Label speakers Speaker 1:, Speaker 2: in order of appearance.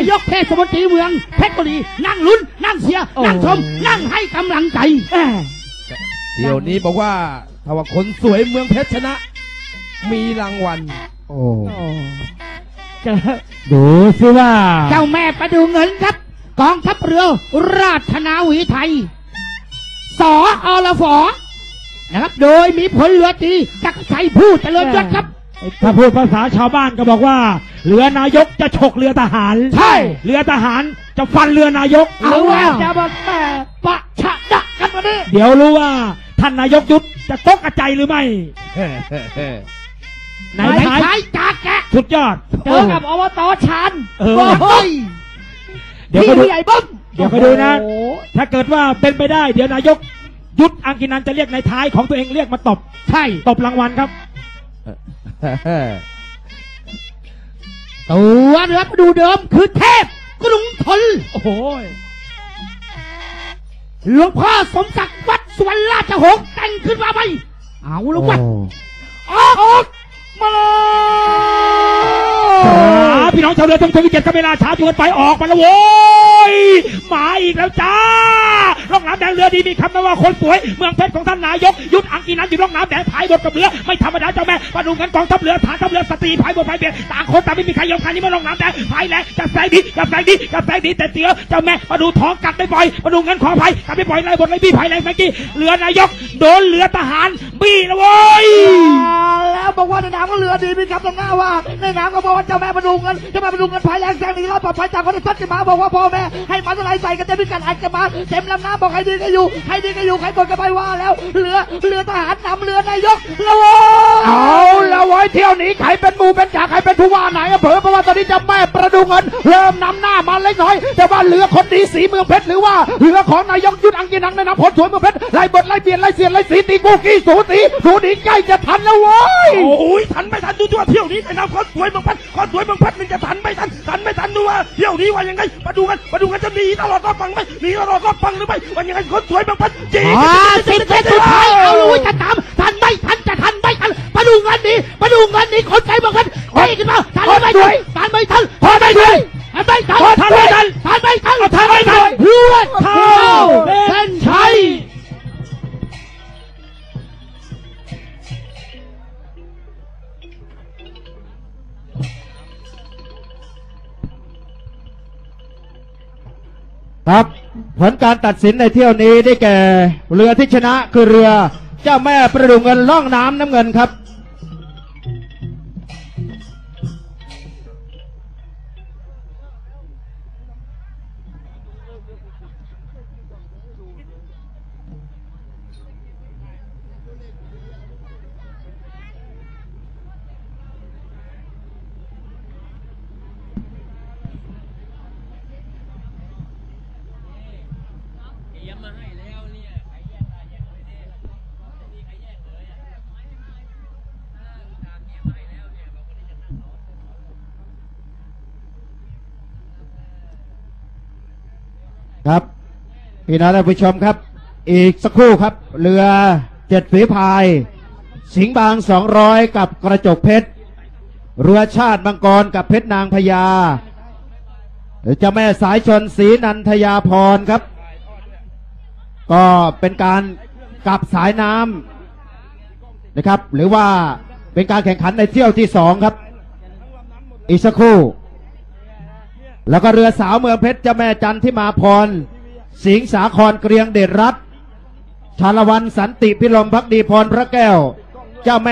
Speaker 1: ายกเทศมนตรีเมืองเพชรบุรีนั่งลุ้น นั่งเชียร์
Speaker 2: โอ้
Speaker 1: นั่งชม นั่งให้กำลังใจ
Speaker 2: แหม่
Speaker 3: เที่ยวนี้บอกว่าถ้าว่าคนสวยเมืองเพชรชนะ มีรางวัล
Speaker 4: โอ้
Speaker 2: โอ้จะดูสิว่า
Speaker 1: เจ้าแม่ประดูเงินครับ กองทัพเรือ ราชนาวีไทย สออลฟอนะครับ โดยมีผลเรือตรีจักรชัยผู้เจริญยศครับ
Speaker 2: ถ้าพูดภาษาชาวบ้านก็บอกว่า เรือนายกจะฉกเรือทหาร
Speaker 1: ใช่
Speaker 2: เรือทหารจะฟันเรือนายก
Speaker 1: เอาแล้ว
Speaker 2: จะมาแม่
Speaker 1: ปะชะดะกันมาดิ
Speaker 2: เดี๋ยวรู้ว่าท่านนายกยุทธจะตกกระใจหรือไม่ใน
Speaker 1: ใน
Speaker 2: ท้าย
Speaker 1: ท้ายจากแกะ
Speaker 2: สุดยอด
Speaker 1: เจอกับอบตชาน
Speaker 2: เออ
Speaker 1: โอ้ย
Speaker 2: เดี๋ยว
Speaker 1: พี่
Speaker 2: ไปดู
Speaker 1: ผู้ใหญ่บ้ม
Speaker 2: เดี๋ยวไปดูนะ
Speaker 1: โอ้โห
Speaker 2: ถ้าเกิดว่าเป็นไปได้ เดี๋ยวนายกยุทธอังกินันจะเรียกในท้ายของตัวเองเรียกมาตบ
Speaker 1: ใช่
Speaker 2: ตบรางวัลครับ
Speaker 1: ตัวรือประดูเดิมคือเทพกรุงทน
Speaker 2: โอ้โห
Speaker 1: หลวงพ่อสมศักดิ์วัดสวรรณราชหงส์แต่งขึ้นมาไหมเอาละวะออกออกมา
Speaker 2: พี่น้องชาวเรือทั้งทวีเจ็ดก็เวลาช้าจนเกินไปออกมาแล้วโว้ยมาอีกแล้วจ้า ร่องน้ำแดงเรือดีมีคำนะว่าคนสวย เมืองเพชรของท่านนายกยุทธอังกีนันอยู่ร่องน้ำแดงพายบทกับเรือไม่ธรรมดาเจ้าแม่มาดูกันกองทัพเรือฐานทัพเรือสตรีพายบทพายเบียดต่างคนต่างไม่มีใครยอมใครนี่มาร่องน้ำแดงพายแรงจับแสงดีจับแสงดีจับแสงดีแต่เตียวเจ้าแม่มาดูท้องกัดไม่ปล่อยมาดูเงินขอภัยกัดไม่ปล่อยไล่บทไล่บี้พายแรงแสงกี้เรือนายก โดนเรือทหารบี้แล้วโว้ย
Speaker 5: บอกว่าในน้ำก็เรือดีมีคำตรงหน้าว่าในน้ำก็บอกว่าเจ้าแม่ประดูเงินเจ้าแม่ประดูเงินภายแรงแซงหนีรอดปลอดภัยจากคนที่ซัดกันมาบอกว่าพ่อแม่ให้มันอะไรใส่กันเต็มพิกัดอัดกันมาเต็มลำน้ำบอกใครดีก็อยู่ใครดีก็อยู่ใครบ่นกันไปว่าแล้วเรือเรือทหารนำเรือนายกละวโว้ย
Speaker 4: เอาละไว้เที่ยวนี้ใครเป็นหมูเป็นจ่าใครเป็น นนี้เจะแม่ประดูเงินเริ่มนำหน้ามาเล็กน้อย แต่ว่าเรือคนดีสีเมืองเพชรหรือว่าเรือของนายกยุทธอังกินังในนามพลสวยเมืองเพชรไล่บทไล่เบียดไล่เสียดไล่สีตีกูกี้สูตีสูดีใกล้จะทันแล้วเว้ย
Speaker 3: โอ้ยทันไม่ทันดูตัวเที่ยวนี้ในนามคนสวยเมืองเพชรคนสวยเมืองเพชรมันจะทันไม่ทันทันไม่ทันดูว่าเที่ยวนี้ว่ายังไงมาดูกันมาดูกันจะหนีตลอดก็ฟังไหมหนีตลอดก็ฟังหรือไม่ว่ายังไงคนสวยเมืองเพชรจี
Speaker 1: อ่าสิบเซนสุดท้ายเอาลุยจะตามทันไม่ทันจะทันไม่ทันมาดูเงินนี้มาดูเงินนี้คนใจบอกกันเฮ้ ยขึ้นมาทันไม่ทันทันไม่ทัน
Speaker 4: พอได้ด้วย
Speaker 1: ทันไม่ทัน
Speaker 2: ทันไม่ทัน
Speaker 1: ทันไม่ทัน
Speaker 2: ทันไม่ทัน
Speaker 1: เลือด
Speaker 2: เข้า
Speaker 1: เส้นชัย
Speaker 4: ครับผลการตัดสินในเที่ยวนี้ได้แก่ เรือที่ชนะคือเรือเจ้าแม่ประดูเงินล่องน้ำน้ำเงินครับ ครับพี่น้องท่านผู้ชมครับ อีกสักครู่ครับ เรือเจ็ดฝีพาย สิงห์บางสองร้อยกับกระจกเพชรเรือชาติมังกรกับเพชรนางพญาเจ้าแม่สายชนศรีนันทยาพรครับ ก็เป็นการกลับสายน้ำนะครับ หรือว่าเป็นการแข่งขันในเที่ยวที่สองครับ อีกสักครู่ แล้วก็เรือสาวเมืองเพชรเจ้าแม่จันทิมาพร สิงสาครเกรียงเดชรัตน์ชาลวันสันติพิลมพักดีพรพระแก้ว เจ้าแม่